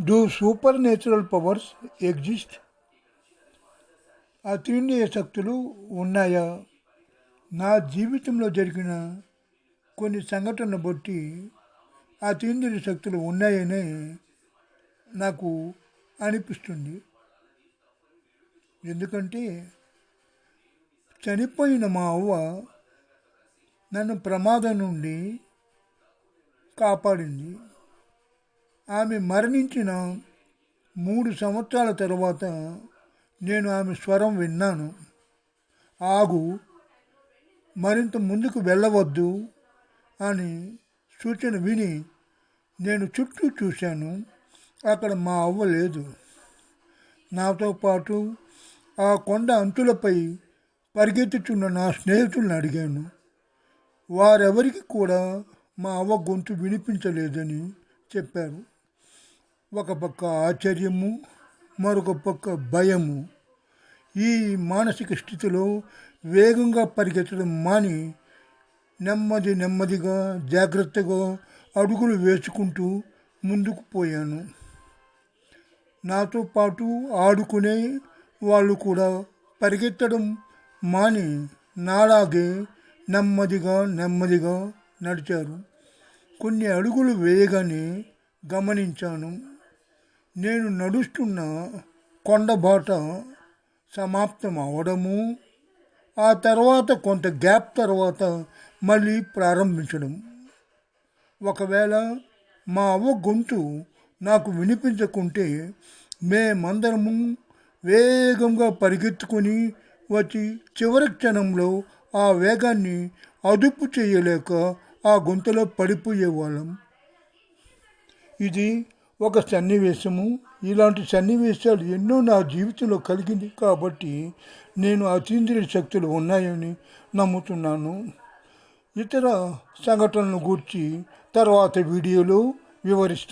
Do supernatural powers exist? అతీంద్రియ శక్తులు ఉన్నాయా? నా జీవితంలో జరిగిన కొన్ని సంఘటనలు బట్టి అతీంద్రియ శక్తులు ఉన్నాయనే నాకు అనిపిస్తుంది. ఎందుకంటే చనిపోయిన మా అవ్వ నన్ను ప్రమాదం నుండి కాపాడింది. ఆమె మరణించిన మూడు సంవత్సరాల తర్వాత నేను ఆమె స్వరం విన్నాను. ఆగు మరింత ముందుకు వెళ్ళవద్దు అని సూచన విని నేను చుట్టూ చూశాను. అక్కడ మా అవ్వ లేదు. నాతో పాటు ఆ కొండ అంచులపై పరిగెత్తుచున్న నా స్నేహితులను అడిగాను. వారెవరికి కూడా మా అవ్వ గొంతు వినిపించలేదని చెప్పారు. ఒక పక్క ఆశ్చర్యము మరొక పక్క భయము. ఈ మానసిక స్థితిలో వేగంగా పరిగెత్తడం మాని నెమ్మది నెమ్మదిగా జాగ్రత్తగా అడుగులు వేసుకుంటూ ముందుకు పోయాను. నాతో పాటు ఆడుకునే వాళ్ళు కూడా పరిగెత్తడం మాని నాలాగే నెమ్మదిగా నెమ్మదిగా నడిచారు. కొన్ని అడుగులు వేయగానే గమనించాను. నేను నడుస్తున్న కొండబాట సమాప్తం అవడము ఆ తర్వాత కొంత గ్యాప్ తర్వాత మళ్ళీ ప్రారంభించడం. ఒకవేళ మా అవ్వ గొంతు నాకు వినిపించకుంటే మేమందరము వేగంగా పరిగెత్తుకొని వచ్చి చివరి క్షణంలో ఆ వేగాన్ని అదుపు చేయలేక ఆ గొంతులో పడిపోయేవాళ్ళం. ఇది ఒక సన్నివేశము. ఇలాంటి సన్నివేశాలు ఎన్నో నా జీవితంలో కలిగింది. కాబట్టి నేను అతీంద్రియ శక్తులు ఉన్నాయని నమ్ముతున్నాను. ఇతర సంఘటనలను గూర్చి తర్వాత వీడియోలో వివరిస్తాను.